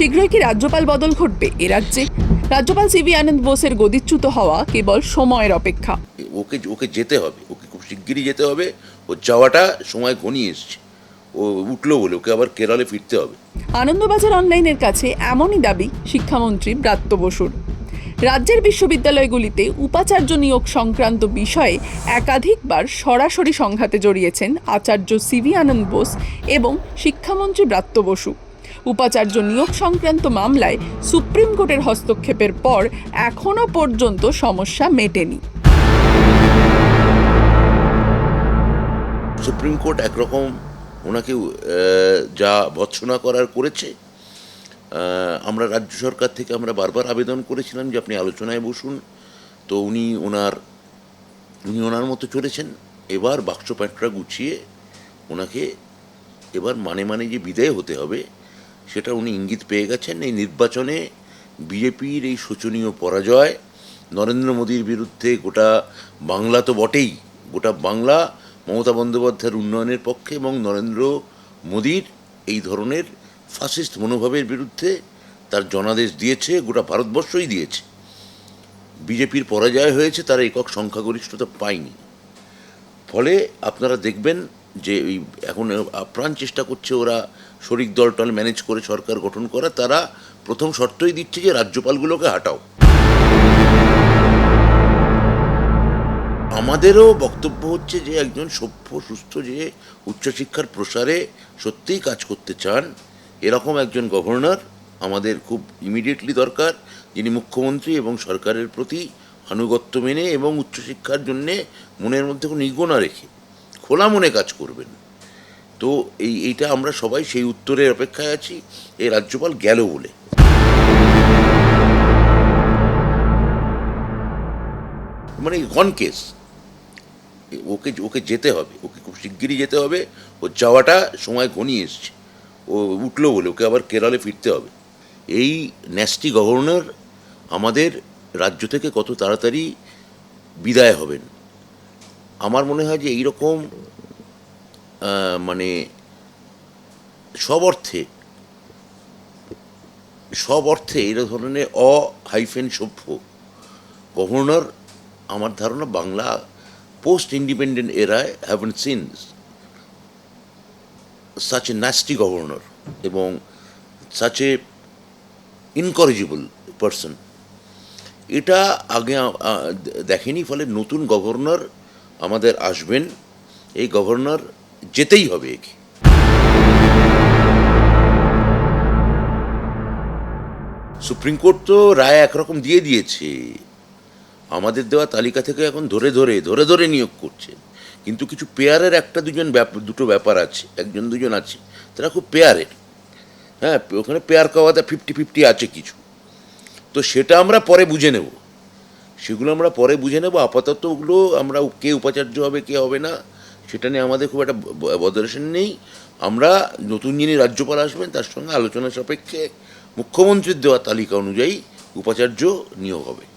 শীঘ্রই কি রাজ্যপাল বদল ঘটবে? এ রাজ্যে রাজ্যপাল সিভি আনন্দ বোসের গদিচ্যুত হওয়া কেবল সময়ের অপেক্ষা। ওকে ওকে যেতে হবে ওকে খুব শিগগিরই যেতে হবে। ও যাওয়াটা সময় ঘনিয়ে এসছে। ও উঠল বলে ওকে আবার কেরলে ফিরতে হবে। আনন্দবাজার অনলাইনের কাছে এমনই দাবি শিক্ষামন্ত্রী ব্রাত্য বসুর। রাজ্যের বিশ্ববিদ্যালয়গুলিতে উপাচার্য নিয়োগ সংক্রান্ত বিষয়ে একাধিকবার সরাসরি সংঘাতে জড়িয়েছেন আচার্য সিভি আনন্দ বোস এবং শিক্ষামন্ত্রী ব্রাত্য বসু। উপাচার্য নিয়োগ সংক্রান্ত মামলায় সুপ্রিম কোর্টের হস্তক্ষেপের পর এখনও পর্যন্ত সমস্যা মেটেনি। সুপ্রিম কোর্ট একরকম ওনাকে যা ভৎসনা করার করেছে আমরা রাজ্য সরকার থেকে আমরা বারবার আবেদন করেছিলাম যে আপনি আলোচনায় বসুন। তো উনি ওনার উনি ওনার মতো চলেছেন। এবার বাক্স প্যাঁটরা গুছিয়ে ওনাকে এবার মানে মানে যে বিদায় হতে হবে সেটা উনি ইঙ্গিত পেয়ে গেছেন এই নির্বাচনে বিজেপির এই শোচনীয় পরাজয়। নরেন্দ্র মোদীর বিরুদ্ধে গোটা বাংলা তো বটেই। গোটা বাংলা মমতা বন্দ্যোপাধ্যায়ের উন্নয়নের পক্ষে এবং নরেন্দ্র মোদীর এই ধরনের ফাসিস্ট মনোভাবের বিরুদ্ধে তার জনাদেশ দিয়েছে, গোটা ভারতবর্ষই দিয়েছে। বিজেপির পরাজয় হয়েছে, তারা একক সংখ্যাগরিষ্ঠতা পায়নি। ফলে আপনারা দেখবেন যে এই এখন আপ্রাণ চেষ্টা করছে ওরা শরিক দল টল ম্যানেজ করে সরকার গঠন করা, তারা প্রথম শর্তই দিচ্ছে যে রাজ্যপালগুলোকে হাঁটাও। আমাদেরও বক্তব্য হচ্ছে যে একজন সভ্য, সুস্থ যে উচ্চশিক্ষার প্রসারে সত্যিই কাজ করতে চান, এরকম একজন গভর্নর আমাদের খুব ইমিডিয়েটলি দরকার, যিনি মুখ্যমন্ত্রী এবং সরকারের প্রতি আনুগত্য মেনে এবং উচ্চশিক্ষার জন্যে মনের মধ্যে কোনো ইগো না রেখে খোলা মনে কাজ করবেন। তো এই, এইটা আমরা সবাই সেই উত্তরের অপেক্ষায় আছি, এই রাজ্যপাল গেল বলে। মানে গন কেস। ওকে ওকে যেতে হবে, ওকে খুব শিগগিরই যেতে হবে। ও যাওয়াটা সময় ঘনিয়ে এসছে। ও উঠল বলে, ওকে আবার কেরলে ফিরতে হবে। এই ন্যাস্টি গভর্নর আমাদের রাজ্য থেকে কত তাড়াতাড়ি বিদায় হবেন। আমার মনে হয় যে এইরকম মানে সব অর্থে সব অর্থে এই ধরনের অ হাইফেন সভ্য গভর্নর আমার ধারণা Bangla post independent এরায় haven seen such a nasty governor এবং সাচ এ ইনকরেজিবল পারসন এটা আগে দেখেনি, ফলে নতুন গভর্নর আমাদের আসবেন, এই গভর্নর যেতেই হবে একে। সুপ্রিম কোর্ট তো রায় একরকম দিয়ে দিয়েছে। আমাদের দেওয়া তালিকা থেকে এখন ধরে ধরে ধরে ধরে নিয়োগ করছে। কিন্তু কিছু পেয়ারের একটা দুজন দুটো ব্যাপার আছে, একজন দুজন আছে, তারা খুব পেয়ারের। হ্যাঁ ওখানে পেয়ার কাওয়াতে ফিফটি ফিফটি আছে কিছু। তো সেটা আমরা পরে বুঝে নেব। সেগুলো আমরা পরে বুঝে নেব। আপাতত ওগুলো আমরা কে উপাচার্য হবে, কে হবে না, সেটা নিয়ে আমাদের খুব একটা বদরেশন নেই। আমরা নতুন যিনি রাজ্যপাল আসবেন, তার সঙ্গে আলোচনা সাপেক্ষে মুখ্যমন্ত্রীর দেওয়া তালিকা অনুযায়ী উপাচার্য নিয়োগ হবে।